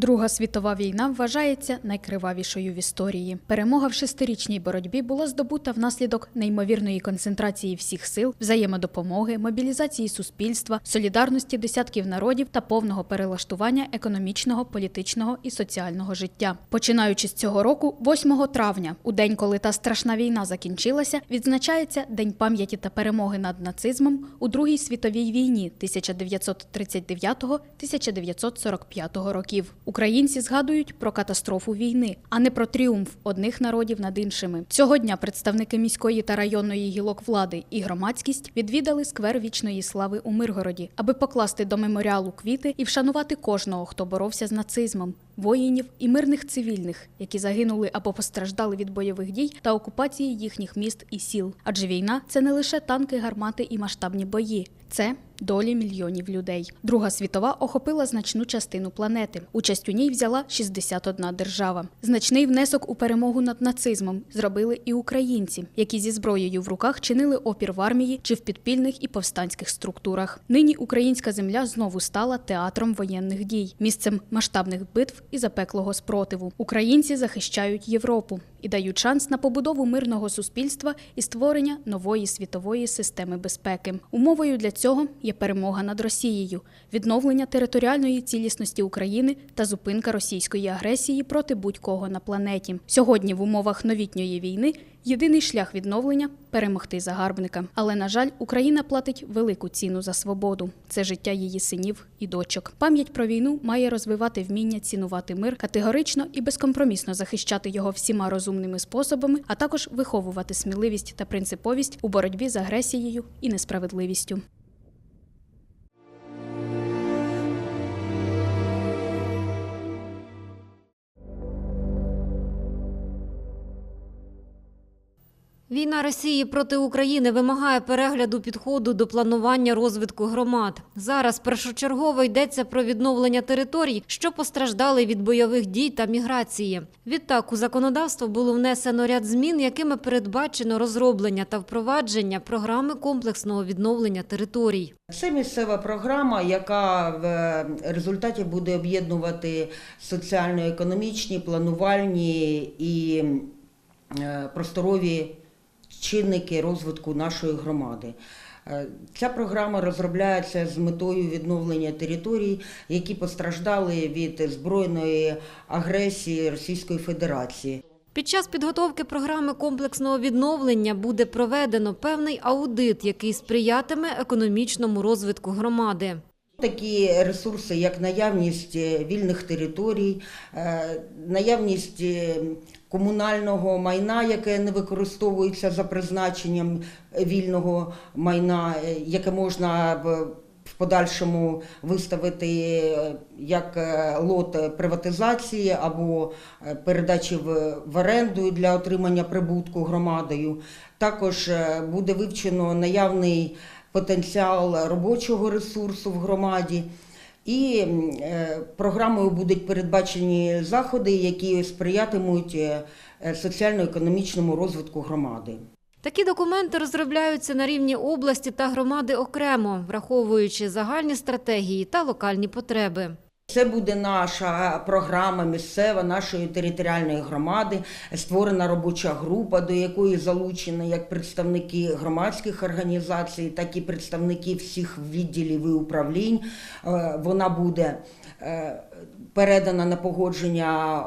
Друга світова війна вважається найкривавішою в історії. Перемога в шестирічній боротьбі була здобута внаслідок неймовірної концентрації всіх сил, взаємодопомоги, мобілізації суспільства, солідарності десятків народів та повного перелаштування економічного, політичного і соціального життя. Починаючи з цього року, 8 травня, у день, коли та страшна війна закінчилася, відзначається День пам'яті та перемоги над нацизмом у Другій світовій війні 1939-1945 років. Українці згадують про катастрофу війни, а не про тріумф одних народів над іншими. Цього дня представники міської та районної гілок влади і громадськість відвідали сквер вічної слави у Миргороді, аби покласти до меморіалу квіти і вшанувати кожного, хто боровся з нацизмом, воїнів і мирних цивільних, які загинули або постраждали від бойових дій та окупації їхніх міст і сіл. Адже війна це не лише танки, гармати і масштабні бої. Це долі мільйонів людей. Друга світова охопила значну частину планети. Участь у ній взяла 61 держава. Значний внесок у перемогу над нацизмом зробили і українці, які зі зброєю в руках чинили опір в армії чи в підпільних і повстанських структурах. Нині українська земля знову стала театром воєнних дій, місцем масштабних битв і запеклого спротиву. Українці захищають Європу і дають шанс на побудову мирного суспільства і створення нової світової системи безпеки. Умовою для цього є перемога над Росією, відновлення територіальної цілісності України та зупинка російської агресії проти будь-кого на планеті. Сьогодні в умовах новітньої війни єдиний шлях відновлення перемогти загарбника. Але на жаль, Україна платить велику ціну за свободу. Це життя її синів і дочок. Пам'ять про війну має розвивати вміння цінувати мир категорично і безкомпромісно захищати його всіма розумними способами, а також виховувати сміливість та принциповість у боротьбі з агресією і несправедливістю. Війна Росії проти України вимагає перегляду підходу до планування розвитку громад. Зараз першочергово йдеться про відновлення територій, що постраждали від бойових дій та міграції. Відтак у законодавство було внесено ряд змін, якими передбачено розроблення та впровадження програми комплексного відновлення територій. Це місцева програма, яка в е, результаті буде об'єднувати соціально-економічні, планувальні і е, просторові чинники розвитку нашої громади. Е, Ця програма розробляється з метою відновлення територій, які постраждали від збройної агресії Російської Федерації. Під час підготовки програми комплексного відновлення буде проведено певний аудит, який сприятиме економічному розвитку громади. Такі ресурси, як наявність е, вільних територій, е, наявність комунального майна, яке не використовується за призначенням вільного майна, е, яке можна в подальшому виставити е, як е, лот приватизації або передачі в, оренду для отримання прибутку громадою. Також буде вивчено наявний потенціал робочого ресурсу в громаді. І е, програмою будуть передбачені заходи, які сприятимуть е, соціально-економічному розвитку громади. Такі документи розробляються на рівні області та громади окремо, враховуючи загальні стратегії та локальні потреби. Це буде наша програма місцева нашої територіальної громади, створена робоча група, до якої залучені як представники громадських організацій, так і представники всіх відділів і управлінь. Е, Вона буде е, передана на погодження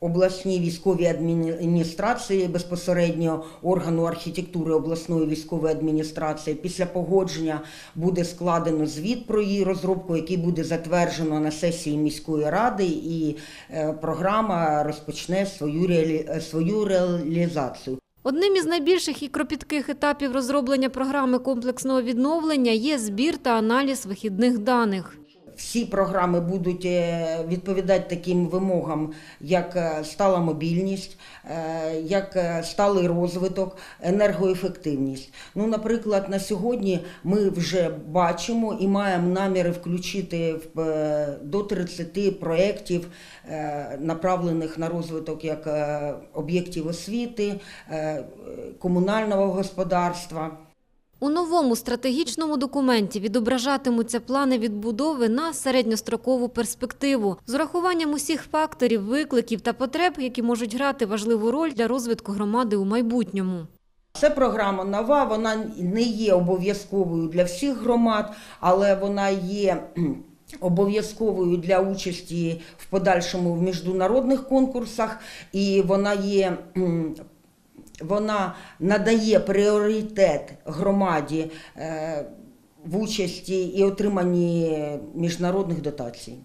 обласній військовій адміністрації, безпосередньо органу архітектури обласної військової адміністрації. Після погодження буде складено звіт про її розробку, який буде затверджено на сесії міської ради, і е, програма розпочне свою, реалі... свою реалізацію. Одним із найбільших і кропітких етапів розроблення програми комплексного відновлення є збір та аналіз вихідних даних. Всі програми будуть е, відповідати таким вимогам, як е, стала мобільність, е, як сталий розвиток, енергоефективність. Ну, наприклад, на сьогодні ми вже бачимо і маємо наміри включити до 30 проєктів, направлених на розвиток як об'єктів освіти, комунального господарства. У новому стратегічному документі відображатимуться плани відбудови на середньострокову перспективу з урахуванням усіх факторів, викликів та потреб, які можуть грати важливу роль для розвитку громади у майбутньому. Це програма нова, вона не є обов'язковою для всіх громад, але вона є обов'язковою для участі в подальшому в міжнародних конкурсах, і вона є. Вона надає пріоритет громаді е, в участі і отриманні міжнародних дотацій.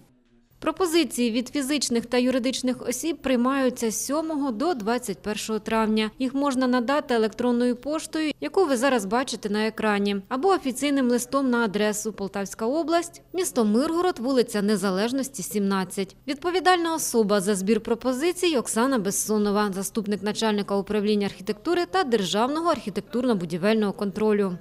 Пропозиції від фізичних та юридичних осіб приймаються з 7 до 21 травня. Їх можна надати електронною поштою, яку ви зараз бачите на екрані, або офіційним листом на адресу Полтавська область, місто Миргород, вулиця Незалежності, 17. Відповідальна особа за збір пропозицій Оксана Безсонова, заступник начальника управління архітектури та державного архітектурно-будівельного контролю.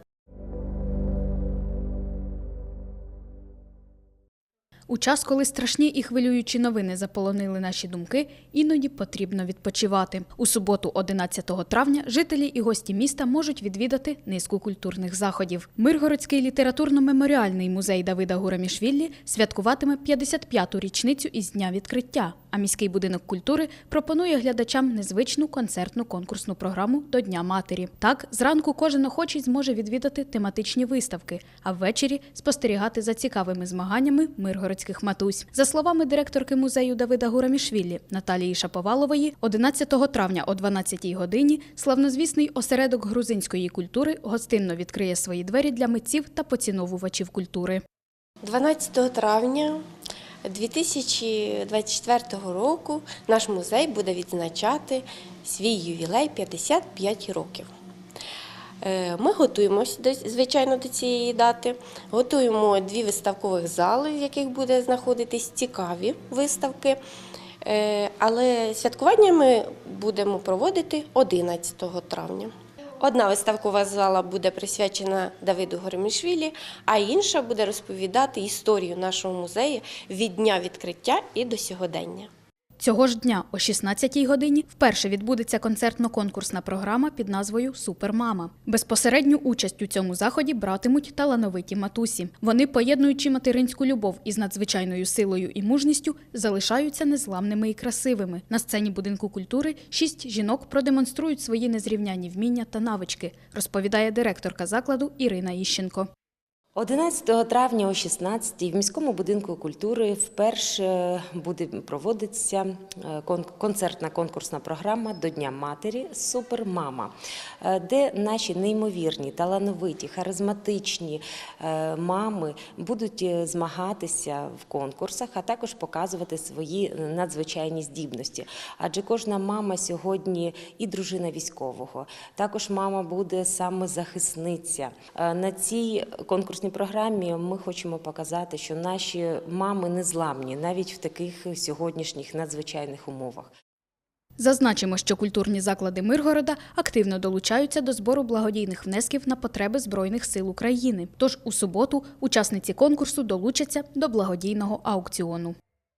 У час, коли страшні і хвилюючі новини заполонили наші думки, іноді потрібно відпочивати. У суботу, 11 травня, жителі і гості міста можуть відвідати низку культурних заходів. Миргородський літературно-меморіальний музей Давида Гурамішвіллі святкуватиме 55-ту річницю із дня відкриття. А міський будинок культури пропонує глядачам незвичну концертну конкурсну програму до Дня матері. Так, зранку кожен охочий зможе відвідати тематичні виставки, а ввечері спостерігати за цікавими змаганнями миргородських матусь. За словами директорки музею Давида Гурамішвілі Наталії Шаповалової, 11 травня о 12 годині славнозвісний осередок грузинської культури гостинно відкриє свої двері для митців та поціновувачів культури. 12 травня 2024 року наш музей буде відзначати свій ювілей 55 років. Е, Ми готуємося, звичайно, до цієї дати. Готуємо дві виставкових зали, в яких буде знаходитись цікаві виставки. Е, Але святкування ми будемо проводити 11 травня. Одна виставкова зала буде присвячена Давиду Горемішвілі, а інша буде розповідати історію нашого музею від дня відкриття і до сьогодення. Цього ж дня о 16-й годині вперше відбудеться концертно-конкурсна програма під назвою Супермама. Безпосередню участь у цьому заході братимуть талановиті матусі. Вони, поєднуючи материнську любов із надзвичайною силою і мужністю, залишаються незламними і красивими. На сцені будинку культури шість жінок продемонструють свої незрівняні вміння та навички, розповідає директорка закладу Ірина Іщенко. 11 травня о 16 в міському будинку культури вперше буде проводитися е, концертна конкурсна програма до Дня матері Супермама, е, де наші неймовірні, талановиті, харизматичні е, мами будуть змагатися в конкурсах, а також показувати свої надзвичайні здібності. Адже кожна мама сьогодні і дружина військового, також мама буде саме захисниця. На цій конкурсній програмі ми хочемо показати, що наші мами незламні навіть в таких сьогоднішніх надзвичайних умовах. Зазначимо, що культурні заклади Миргорода активно долучаються до збору благодійних внесків на потреби Збройних сил України. Тож у суботу учасниці конкурсу долучаться до благодійного аукціону.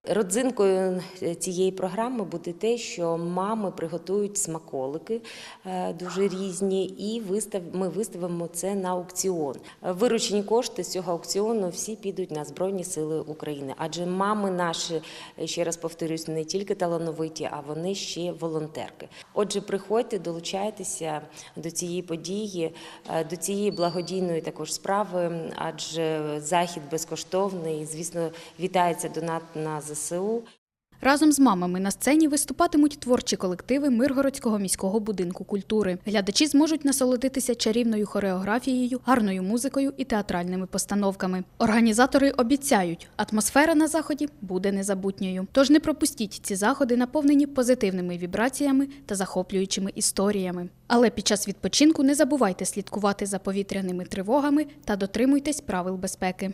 Родзинкою цієї програми буде те, що мами приготують смаколики е, дуже різні, і ми виставимо це на аукціон. Виручені кошти з цього аукціону всі підуть на Збройні Сили України. Адже мами наші, ще раз повторюсь, не тільки талановиті, а вони ще волонтерки. Отже, приходьте, долучайтеся до цієї події, е, до цієї благодійної також справи, адже захід безкоштовний. Звісно, вітається донат на ЗСУ. Разом з мамами на сцені виступатимуть творчі колективи Миргородського міського будинку культури. Глядачі зможуть насолодитися чарівною хореографією, гарною музикою і театральними постановками. Організатори обіцяють, атмосфера на заході буде незабутньою. Тож не пропустіть ці заходи, наповнені позитивними вібраціями та захоплюючими історіями. Але під час відпочинку не забувайте слідкувати за повітряними тривогами та дотримуйтесь правил безпеки.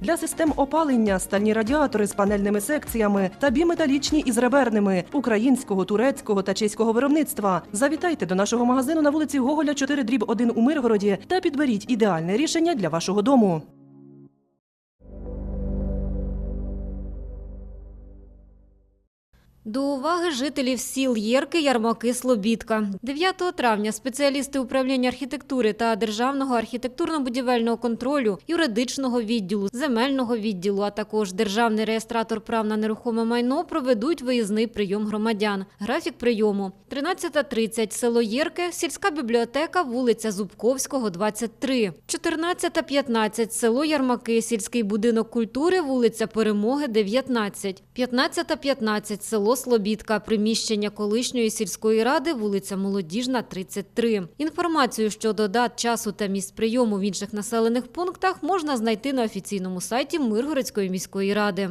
для систем опалення, стальні радіатори з панельними секціями та біметалічні із реберними українського, турецького та чеського виробництва. Завітайте до нашого магазину на вулиці Гоголя 4 дріб 1 у Миргороді та підберіть ідеальне рішення для вашого дому. До уваги жителів сіл Єрки, Ярмаки, Слобідка. 9 травня спеціалісти управління архітектури та державного архітектурно-будівельного контролю, юридичного відділу, земельного відділу, а також державний реєстратор прав на нерухоме майно проведуть виїзний прийом громадян. Графік прийому 13.30 село Єрки, сільська бібліотека, вулиця Зубковського, 23. 14.15 село Ярмаки, сільський будинок культури, вулиця Перемоги, 19. 15.15 село Слобідка, приміщення колишньої сільської ради, вулиця Молодіжна, 33. Інформацію щодо дат, часу та місць прийому в інших населених пунктах можна знайти на офіційному сайті Миргородської міської ради.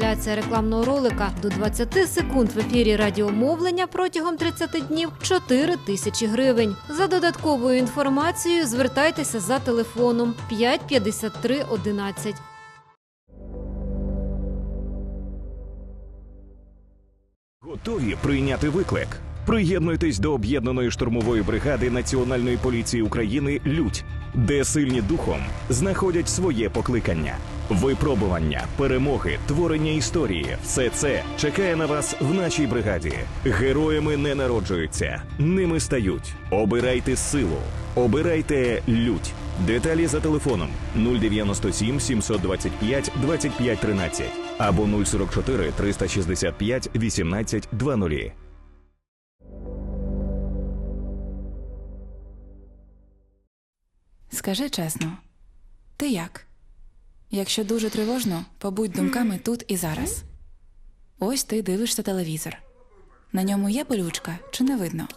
рекламного ролика до 20 секунд в ефірі радіомовлення протягом 30 днів 4 тисячі гривень. За додатковою інформацією звертайтеся за телефоном 5 53 11. Готові прийняти виклик. Приєднуйтесь до об'єднаної штурмової бригади Національної поліції України Людь, де сильні духом знаходять своє покликання. Випробування, перемоги, творення історії все це чекає на вас в нашій бригаді. Героями не народжуються, ними стають. Обирайте силу, обирайте лють. Деталі за телефоном 097 725 25 13 або 044 365 18 20. Скажи чесно, ти як? Якщо дуже тривожно, побудь думками тут і зараз. Ось ти дивишся телевізор. На ньому є болючка чи не видно?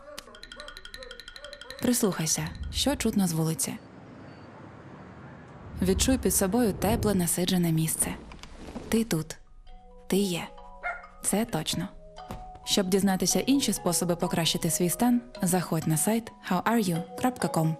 Прислухайся, що чутно з вулиці. Відчуй під собою тепле насиджене місце. Ти тут. Ти є. Це точно. Щоб дізнатися інші способи покращити свій стан, заходь на сайт howareyou.com.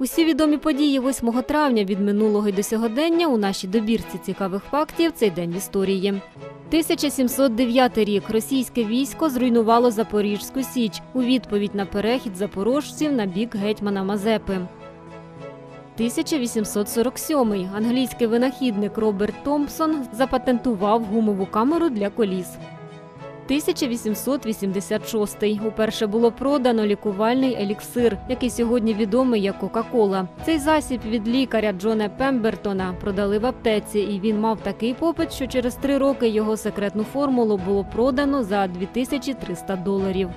Усі відомі події 8 травня від минулого й до сьогодення у нашій добірці цікавих фактів цей день в історії. 1709 рік російське військо зруйнувало Запорізьку Січ у відповідь на перехід запорожців на бік гетьмана Мазепи. 1847 англійський винахідник Роберт Томпсон запатентував гумову камеру для коліс. 1886 уперше було продано лікувальний еліксир, який сьогодні відомий як Кока-Кола. Цей засіб від лікаря Джона Пембертона продали в аптеці, і він мав такий попит, що через три роки його секретну формулу було продано за 2300 доларів.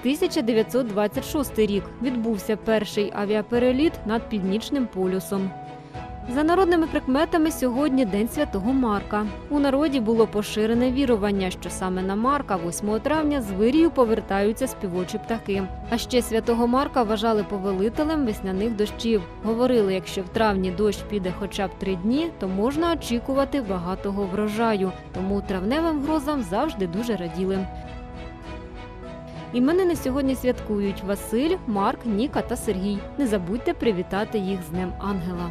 1926 рік відбувся перший авіапереліт над північним полюсом. За народними прикметами сьогодні День Святого Марка. У народі було поширене вірування, що саме на Марка, 8 травня, з вирію повертаються співочі птахи. А ще святого Марка вважали повелителем весняних дощів. Говорили, якщо в травні дощ піде хоча б три дні, то можна очікувати багатого врожаю. Тому травневим грозам завжди дуже раділи. Іменини сьогодні святкують Василь, Марк, Ніка та Сергій. Не забудьте привітати їх з Днем Ангела.